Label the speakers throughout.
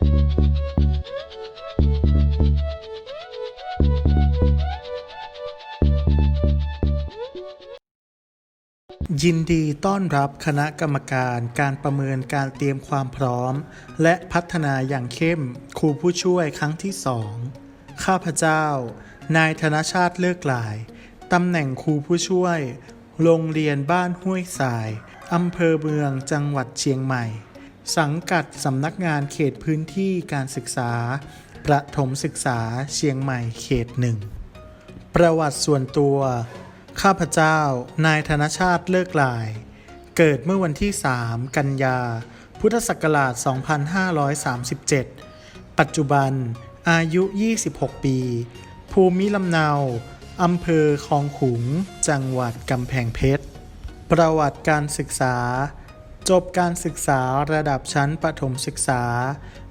Speaker 1: ยินดีต้อนรับคณะกรรมการการประเมินการเตรียมความพร้อม และพัฒนาอย่างเข้มครูผู้ช่วยครั้งที่สองข้าพเจ้า นายธนชาติเลิกหลายตำแหน่งครูผู้ช่วย โรงเรียนบ้านห้วยสายอำเภอเมืองจังหวัดเชียงใหม่ สังกัดสำนักงานเขตพื้นที่การศึกษา ประถมศึกษาเชียงใหม่เขตหนึ่ง ประวัติส่วนตัว ข้าพเจ้า นายธนชาติเลิกลาย เกิดเมื่อวันที่ 3 กันยา พุทธศักราช 2537 ปัจจุบัน อายุ 26 ปี ภูมิลำเนาอำเภอคลองขุง จังหวัดกำแพงเพชร ประวัติการศึกษา จบการศึกษาระดับชั้นประถมศึกษา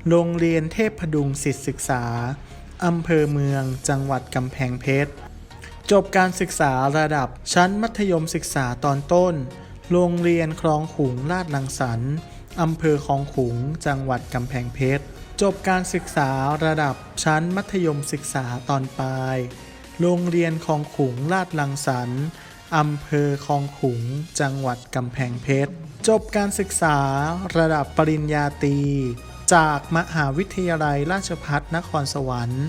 Speaker 1: โรงเรียนเทพพดุงศิษย์ศึกษา อำเภอเมือง จังหวัดกำแพงเพชร จบการศึกษาระดับชั้นมัธยมศึกษาตอนต้น โรงเรียนคลองขุงลาดลังสรรอำเภอคลองขุง จังหวัดกำแพงเพชร จบการศึกษาระดับชั้นมัธยมศึกษาตอนปลาย โรงเรียนคลองขุงลาดลังสรรอำเภอคลองขุง จังหวัดกำแพงเพชร จบการศึกษาระดับปริญญาตรีจากมหาวิทยาลัยราชภัฏนครสวรรค์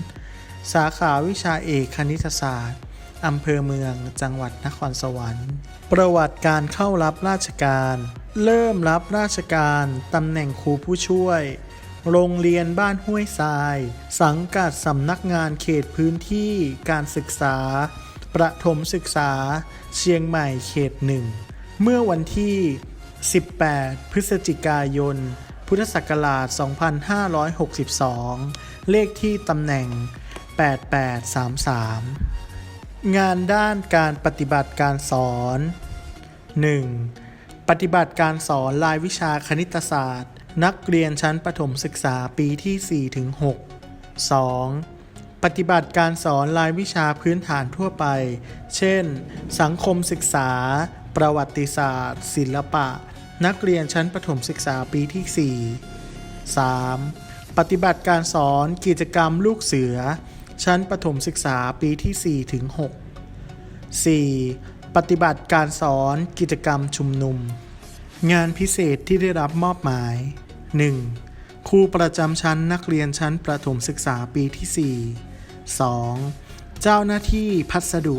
Speaker 1: สาขาวิชาเอกคณิตศาสตร์อำเภอเมืองจังหวัดนครสวรรค์ ประวัติการเข้ารับราชการ เริ่มรับราชการตำแหน่งครูผู้ช่วย โรงเรียนบ้านห้วยทราย สังกัดสำนักงานเขตพื้นที่การศึกษา ประถมศึกษา เชียงใหม่เขตหนึ่ง เมื่อวันที่ 18 พฤศจิกายน พุทธศักราช 2562 เลขที่ตำแหน่ง 8833 งานด้านการปฏิบัติการสอน 1. ปฏิบัติการสอนรายวิชาคณิตศาสตร์ นักเรียนชั้นประถมศึกษาปีที่ 4 ถึง 6 2. ปฏิบัติการสอนรายวิชาพื้นฐานทั่วไป เช่น สังคมศึกษา ประวัติศาสตร์ ศิลปะ นักเรียนชั้นประถมศึกษาปีที่ 4 3. ปฏิบัติการสอนกิจกรรมลูกเสือ ชั้นประถมศึกษาปีที่ 4 ถึง 6 4. ปฏิบัติการสอนกิจกรรมชุมนุม งานพิเศษที่ได้รับมอบหมาย 1. ครูประจำชั้นนักเรียนชั้นประถมศึกษาปีที่ 4 2. เจ้าหน้าที่พัสดุ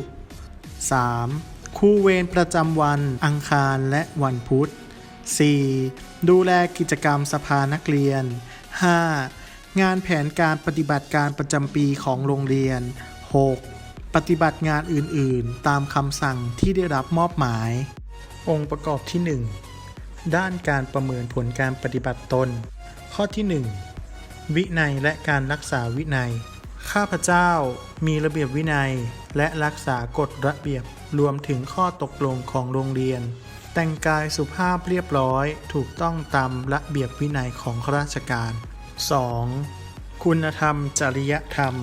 Speaker 1: 3. ครูเวรประจำวันอังคารและวันพุธ 4. ดูแลกิจกรรมสภานักเรียน 5. งานแผนการปฏิบัติการประจำปีของโรงเรียน 6. ปฏิบัติงานอื่นๆ ตามคำสั่งที่ได้รับมอบหมาย องค์ประกอบที่ 1 ด้านการประเมินผลการปฏิบัติตน ข้อที่ 1 วินัยและการรักษาวินัย ข้าพเจ้ามีระเบียบวินัยและรักษากฎระเบียบรวมถึงข้อตกลงของโรงเรียน แต่งกายสุภาพเรียบร้อย ถูกต้องตามระเบียบวินัยของข้าราชการ 2. คุณธรรมจริยธรรม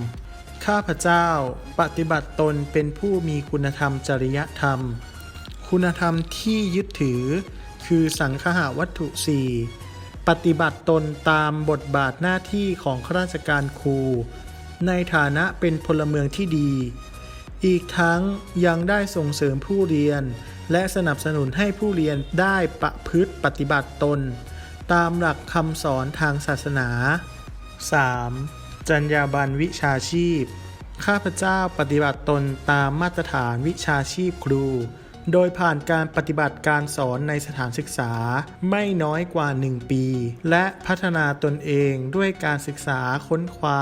Speaker 1: ข้าพเจ้า ปฏิบัติตนเป็นผู้มีคุณธรรมจริยธรรม คุณธรรมที่ยึดถือ คือสังคหวัตถุ4ปฏิบัติตนตามบทบาทหน้าที่ของข้าราชการครู ในฐานะเป็นพลเมืองที่ดี อีกทั้งยังได้ส่งเสริมผู้เรียน และสนับสนุนให้ผู้เรียนได้ประพฤติปฏิบัติตน ตามหลักคำสอนทางศาสนา 3. จรรยาบรรณวิชาชีพ ข้าพเจ้าปฏิบัติตนตามมาตรฐานวิชาชีพครู โดยผ่านการปฏิบัติการสอนในสถานศึกษาไม่น้อยกว่า 1 ปี และพัฒนาตนเองด้วยการศึกษาค้นคว้า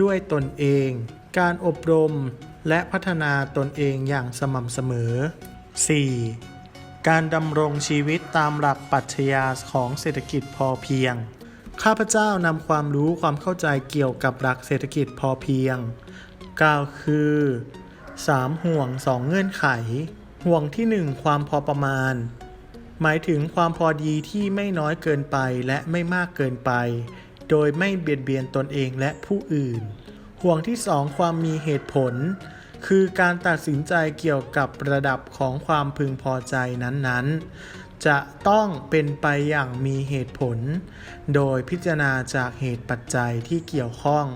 Speaker 1: ด้วยตนเอง การอบรมและพัฒนาตนเองอย่างสม่ำเสมอ 4. การดำรงชีวิตตามหลักปรัชญาของเศรษฐกิจพอเพียง ข้าพเจ้านำความรู้ความเข้าใจเกี่ยวกับหลักเศรษฐกิจพอเพียงกล่าวคือ 3 ห่วง 2 เงื่อนไข ห่วงที่ 1 ความพอประมาณ หมายถึงความพอดีที่ไม่น้อยเกินไปและไม่มากเกินไป โดยไม่เบียดเบียนตนเองและผู้อื่น ห่วงที่ 2 ความมีเหตุผล คือการตัดสินใจเกี่ยวกับระดับของความพึงพอใจนั้นๆ จะต้องเป็นไปอย่างมีเหตุผล โดยพิจารณาจากเหตุปัจจัยที่เกี่ยวข้อง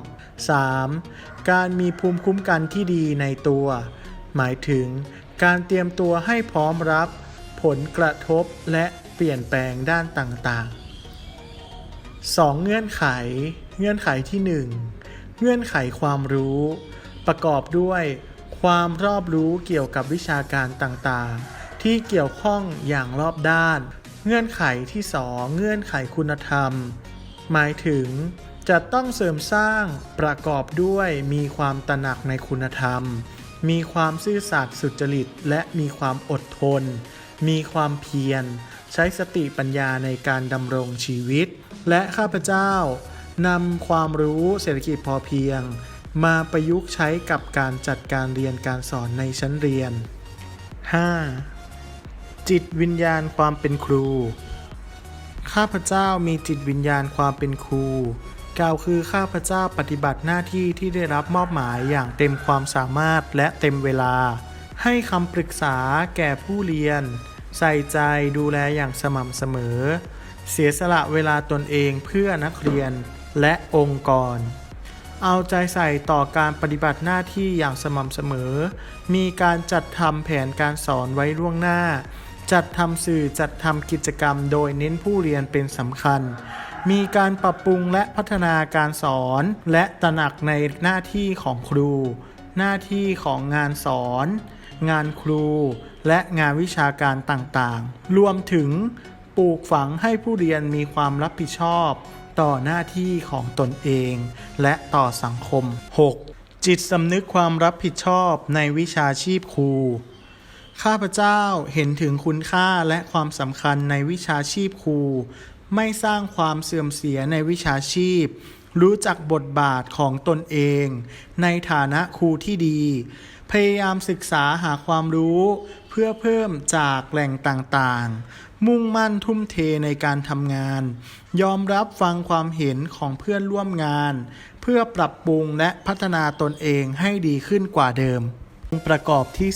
Speaker 1: 3. การมีภูมิคุ้มกันที่ดีในตัว หมายถึงการเตรียมตัวให้พร้อมรับ ผลกระทบและเปลี่ยนแปลงด้านต่างๆ 2. เงื่อนไข เงื่อนไขที่ 1 เงื่อนไขความรู้ประกอบด้วย ความรอบรู้เกี่ยวกับวิชาการต่างๆ ที่เกี่ยวข้องอย่างรอบด้าน เงื่อนไขที่ 2 เงื่อนไขคุณธรรม หมายถึงจะต้องเสริมสร้างประกอบด้วยมีความตระหนักในคุณธรรม มีความซื่อสัตย์สุจริต และมีความอดทน มีความเพียร ใช้สติปัญญาในการดำรงชีวิต และข้าพเจ้านำความรู้เศรษฐกิจพอเพียง มาประยุกต์ใช้กับการจัดการเรียนการสอนในชั้นเรียน 5. จิตวิญญาณความเป็นครู ข้าพเจ้ามีจิตวิญญาณความเป็นครู กล่าวคือข้าพเจ้าปฏิบัติหน้าที่ที่ได้รับมอบหมายอย่างเต็มความสามารถและเต็มเวลา ให้คำปรึกษาแก่ผู้เรียน ใส่ใจดูแลอย่างสม่ำเสมอ เสียสละเวลาตนเองเพื่อนักเรียนและองค์กร เอาใจใส่ต่อการปฏิบัติหน้าที่อย่างสม่ำเสมอ มีการจัดทำแผนการสอนไว้ล่วงหน้า จัดทำสื่อจัดทำกิจกรรมโดยเน้นผู้เรียนเป็นสำคัญ มีการปรับปรุงและพัฒนาการสอน และตระหนักในหน้าที่ของครู หน้าที่ของงานสอน งานครู และงานวิชาการต่างๆ รวมถึงปลูกฝังให้ผู้เรียนมีความรับผิดชอบ ต่อหน้าที่ของตนเอง และต่อสังคม 6. จิตสำนึกความรับผิดชอบในวิชาชีพครู ข้าพเจ้าเห็นถึงคุณค่าและความสำคัญในวิชาชีพครู ไม่สร้างความเสื่อมเสียในวิชาชีพ รู้จักบทบาทของตนเอง ในฐานะครูที่ดี พยายามศึกษาหาความรู้ เพื่อเพิ่มจากแหล่งต่างๆ มุ่งมั่นทุ่มเทในการทำงาน ยอมรับฟังความเห็นของเพื่อนร่วมงาน เพื่อปรับปรุงและพัฒนาตนเองให้ดีขึ้นกว่าเดิมประกอบที่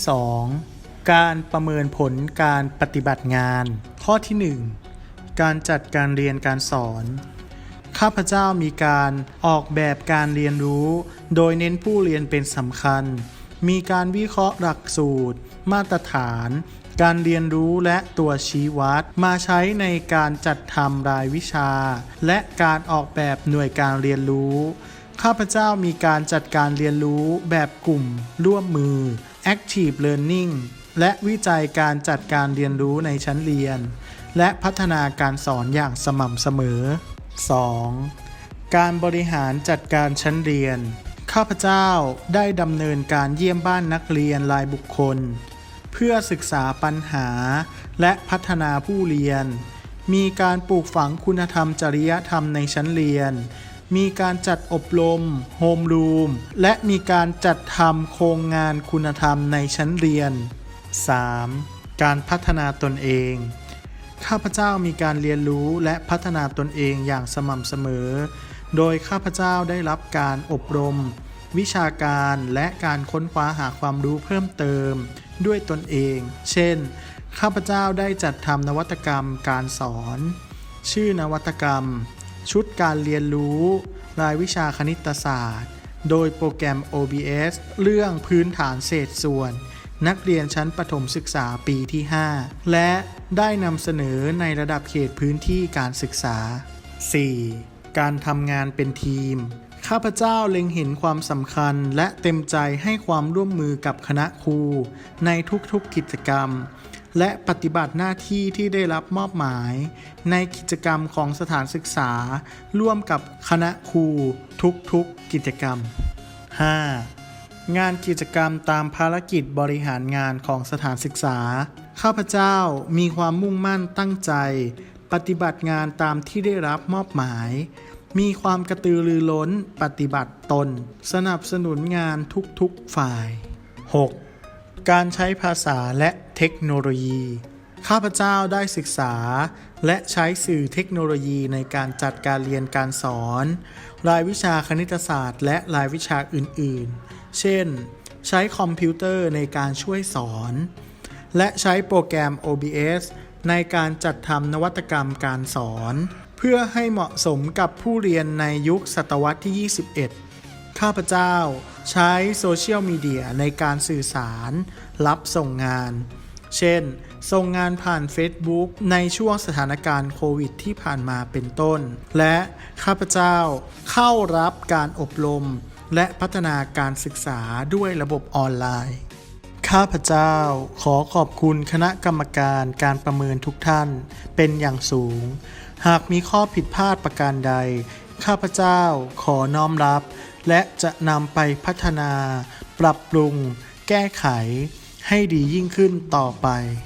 Speaker 1: 2 การประเมินผลการปฏิบัติงาน ข้อที่ 1 การจัดการเรียนการสอนข้าพเจ้ามีการออกแบบการเรียนรู้ โดยเน้นผู้เรียนเป็นสำคัญ มีการวิเคราะห์หลักสูตร มาตรฐาน การเรียนรู้และตัวชี้วัด มาใช้ในการจัดทำรายวิชา และการออกแบบหน่วยการเรียนรู้ ข้าพเจ้ามีการจัดการเรียนรู้แบบกลุ่ม ร่วมมือ Active Learning และวิจัยการจัดการเรียนรู้ในชั้นเรียน และพัฒนาการสอนอย่างสม่ำเสมอ 2. การบริหารจัดการชั้นเรียน ข้าพเจ้าได้ดำเนินการเยี่ยมบ้านนักเรียนรายบุคคล เพื่อศึกษาปัญหา และพัฒนาผู้เรียน มีการปลูกฝังคุณธรรมจริยธรรมในชั้นเรียน มีการจัดอบรมโฮมรูม และมีการจัดทำโครงงานคุณธรรมในชั้นเรียน 3. การพัฒนาตนเอง ข้าพเจ้ามีการเรียนรู้และพัฒนาตนเองอย่างสม่ำเสมอ โดยข้าพเจ้าได้รับการอบรม วิชาการและการค้นคว้าหาความรู้เพิ่มเติม ด้วยตนเอง เช่น ข้าพเจ้าได้จัดทำนวัตกรรมการสอน ชื่อนวัตกรรม ชุดการเรียนรู้ รายวิชาคณิตศาสตร์ โดยโปรแกรม OBS เรื่องพื้นฐานเศษส่วน นักเรียนชั้นประถมศึกษาปีที่ 5 และได้นำเสนอในระดับเขตพื้นที่การศึกษา 4. การทำงานเป็นทีม ข้าพเจ้าเล็งเห็นความสำคัญและเต็มใจให้ความร่วมมือกับคณะครู ในทุกๆกิจกรรม และปฏิบัติหน้าที่ที่ได้รับมอบหมาย ในกิจกรรมของสถานศึกษา ร่วมกับคณะครู ทุกๆกิจกรรม 5. งานกิจกรรมตามภารกิจบริหารงานของสถานศึกษา ข้าพเจ้ามีความมุ่งมั่นตั้งใจ ปฏิบัติงานตามที่ได้รับมอบหมาย มีความกระตือรือร้นปฏิบัติตน สนับสนุนงานทุกๆฝ่าย 6. การใช้ภาษาและเทคโนโลยี ข้าพเจ้าได้ศึกษา และใช้สื่อเทคโนโลยีในการจัดการเรียนการสอน รายวิชาคณิตศาสตร์ และรายวิชาอื่นๆ เช่น ใช้คอมพิวเตอร์ในการช่วยสอน และใช้โปรแกรม OBS ในการจัดทำนวัตกรรมการสอน เพื่อให้เหมาะสมกับผู้เรียนในยุคศตวรรษที่ 21 ข้าพเจ้าใช้โซเชียลมีเดียในการสื่อสาร รับส่งงาน เช่น ส่งงานผ่าน Facebook ในช่วงสถานการณ์โควิดที่ผ่านมาเป็นต้น และข้าพเจ้าเข้ารับการอบรม และพัฒนาการศึกษาด้วยระบบออนไลน์ ข้าพเจ้าขอขอบคุณคณะกรรมการการประเมินทุกท่านเป็นอย่างสูง หากมีข้อผิดพลาดประการใด ข้าพเจ้าขอน้อมรับ และจะนำไปพัฒนา ปรับปรุง แก้ไข ให้ดียิ่งขึ้นต่อไป